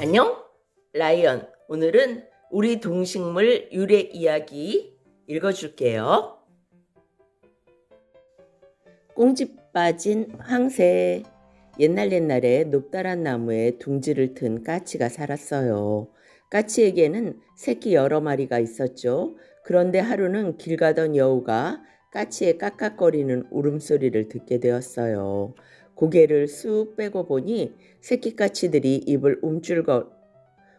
안녕 라이언. 오늘은 우리 동식물 유래 이야기 읽어줄게요. 꽁집 빠진 황새. 옛날 옛날에 높다란 나무에 둥지를 튼 까치가 살았어요. 까치에게는 새끼 여러 마리가 있었죠 그런데 하루는 길 가던 여우가 까치의 깍깍거리는 울음소리를 듣게 되었어요 고개를 쑥 빼고 보니 새끼 까치들이 입을 움찔거,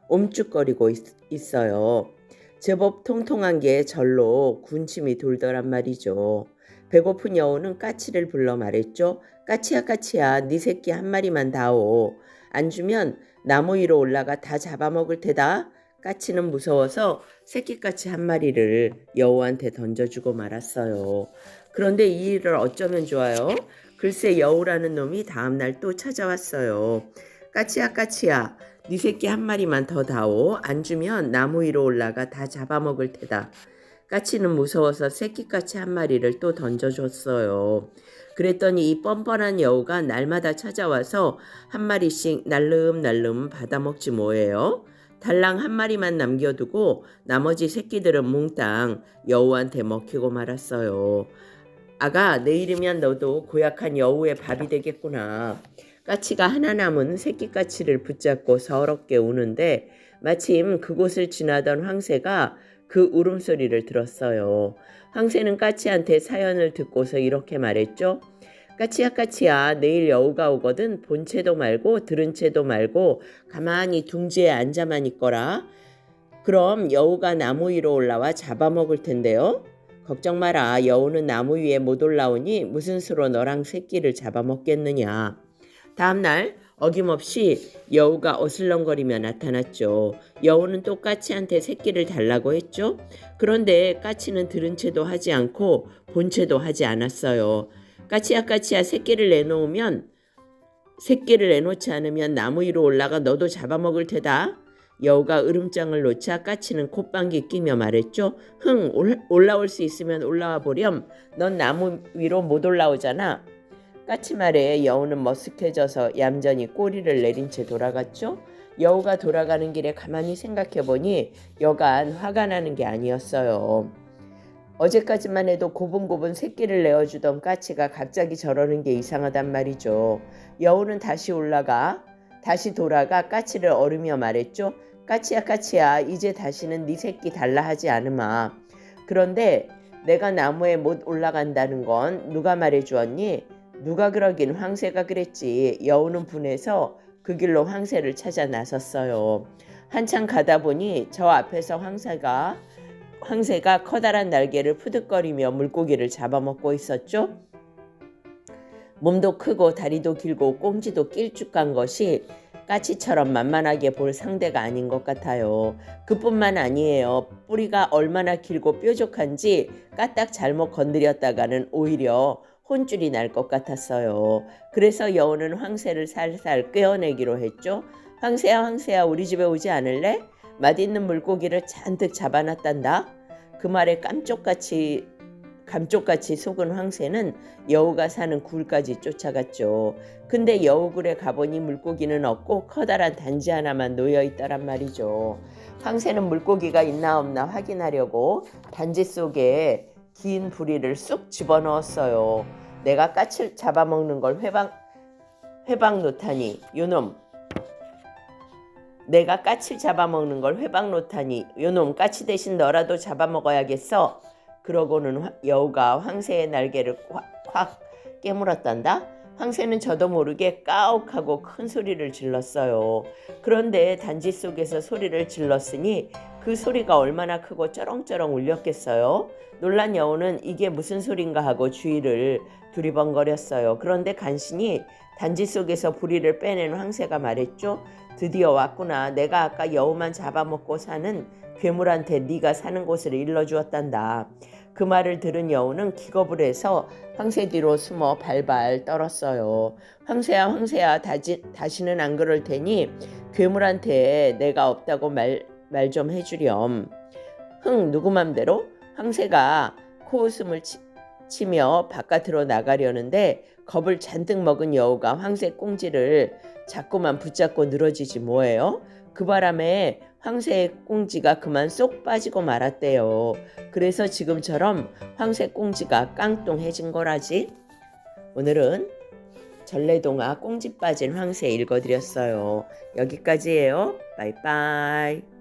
움쭉거리고 있, 어요 제법 통통한 게 절로 군침이 돌더란 말이죠. 배고픈 여우는 까치를 불러 말했죠. 까치야 까치야 네 새끼 한 마리만 다오. 안 주면 나무 위로 올라가 다 잡아먹을 테다. 까치는 무서워서 새끼 까치 한 마리를 여우한테 던져주고 말았어요. 그런데 이 일을 어쩌면 좋아요? 글쎄 여우라는 놈이 다음날 또 찾아왔어요. 까치야 까치야 네 새끼 한 마리만 더 다오. 안 주면 나무 위로 올라가 다 잡아먹을 테다. 까치는 무서워서 새끼 까치 한 마리를 또 던져줬어요. 그랬더니 이 뻔뻔한 여우가 날마다 찾아와서 한 마리씩 날름날름 받아먹지 뭐예요. 달랑 한 마리만 남겨두고 나머지 새끼들은 몽땅 여우한테 먹히고 말았어요. 아가 내일이면 너도 고약한 여우의 밥이 되겠구나. 까치가 하나 남은 새끼 까치를 붙잡고 서럽게 우는데 마침 그곳을 지나던 황새가 그 울음소리를 들었어요. 황새는 까치한테 사연을 듣고서 이렇게 말했죠. 까치야 까치야 내일 여우가 오거든 본 채도 말고 들은 채도 말고 가만히 둥지에 앉아만 있거라. 그럼 여우가 나무 위로 올라와 잡아먹을 텐데요. 걱정 마라. 여우는 나무 위에 못 올라오니 무슨 수로 너랑 새끼를 잡아먹겠느냐. 다음날 어김없이 여우가 어슬렁거리며 나타났죠. 여우는 또 까치한테 새끼를 달라고 했죠. 그런데 까치는 들은 채도 하지 않고 본 채도 하지 않았어요. 까치야 까치야 새끼를 내놓으면 새끼를 내놓지 않으면 나무 위로 올라가 너도 잡아먹을 테다. 여우가 으름장을 놓자 까치는 콧방귀 끼며 말했죠. 흥 올- 올라올 수 있으면 올라와 보렴. 넌 나무 위로 못 올라오잖아. 까치 말에 여우는 머쓱해져서 얌전히 꼬리를 내린 채 돌아갔죠. 여우가 돌아가는 길에 가만히 생각해 보니 여간 화가 나는 게 아니었어요. 어제까지만 해도 고분고분 새끼를 내어주던 까치가 갑자기 저러는 게 이상하단 말이죠. 여우는 다시 올라가 다시 돌아가 까치를 어루며 말했죠. 까치야 까치야 이제 다시는 네 새끼 달라 하지 않으마. 그런데 내가 나무에 못 올라간다는 건 누가 말해 주었니? 누가 그러긴 황새가 그랬지. 여우는 분해서 그 길로 황새를 찾아 나섰어요. 한참 가다 보니 저 앞에서 황새가 황새가 커다란 날개를 푸득거리며 물고기를 잡아먹고 있었죠. 몸도 크고 다리도 길고 꽁지도 길쭉한 것이 까치처럼 만만하게 볼 상대가 아닌 것 같아요. 그뿐만 아니에요. 뿌리가 얼마나 길고 뾰족한지 까딱 잘못 건드렸다가는 오히려 혼줄이 날 것 같았어요. 그래서 여우는 황새를 살살 꿰어내기로 했죠. 황새야 황새야 우리 집에 오지 않을래? 맛있는 물고기를 잔뜩 잡아놨단다. 그 말에 깜쪽같이 감쪽같이 속은 황새는 여우가 사는 굴까지 쫓아갔죠. 근데 여우굴에 가보니 물고기는 없고 커다란 단지 하나만 놓여 있다란 말이죠. 황새는 물고기가 있나 없나 확인하려고 단지 속에 긴 부리를 쑥 집어넣었어요. 내가 까치를 잡아먹는 걸 회방 회방 놓다니 요놈 내가 까치를 잡아먹는 걸 회방 놓다니 요놈 까치 대신 너라도 잡아먹어야겠어. 그러고는 화- 여우가 황새의 날개를 확, 확 깨물었단다. 황새는 저도 모르게 까옥하고 큰 소리를 질렀어요. 그런데 단지 속에서 소리를 질렀으니 그 소리가 얼마나 크고 쩌렁쩌렁 울렸겠어요. 놀란 여우는 이게 무슨 소린가 하고 주위를 두리번거렸어요. 그런데 간신히 단지 속에서 부리를 빼낸 황새가 말했죠. 드디어 왔구나. 내가 아까 여우만 잡아먹고 사는 괴물한테 네가 사는 곳을 일러주었단다. 그 말을 들은 여우는 기겁을 해서 황새 뒤로 숨어 발발 떨었어요. 황새야 황새야 다시, 다시는 안 그럴 테니 괴물한테 내가 없다고 말 말 좀 해주렴. 흥 누구 맘대로 황새가 코웃음을 치, 치며 바깥으로 나가려는데 겁을 잔뜩 먹은 여우가 황새 꽁지를 자꾸만 붙잡고 늘어지지 뭐예요? 그 바람에 황새의 꽁지가 그만 쏙 빠지고 말았대요. 그래서 지금처럼 황새 꽁지가 깡통해진 거라지. 오늘은 전래동화 꽁지 빠진 황새 읽어드렸어요. 여기까지예요. 바이바이.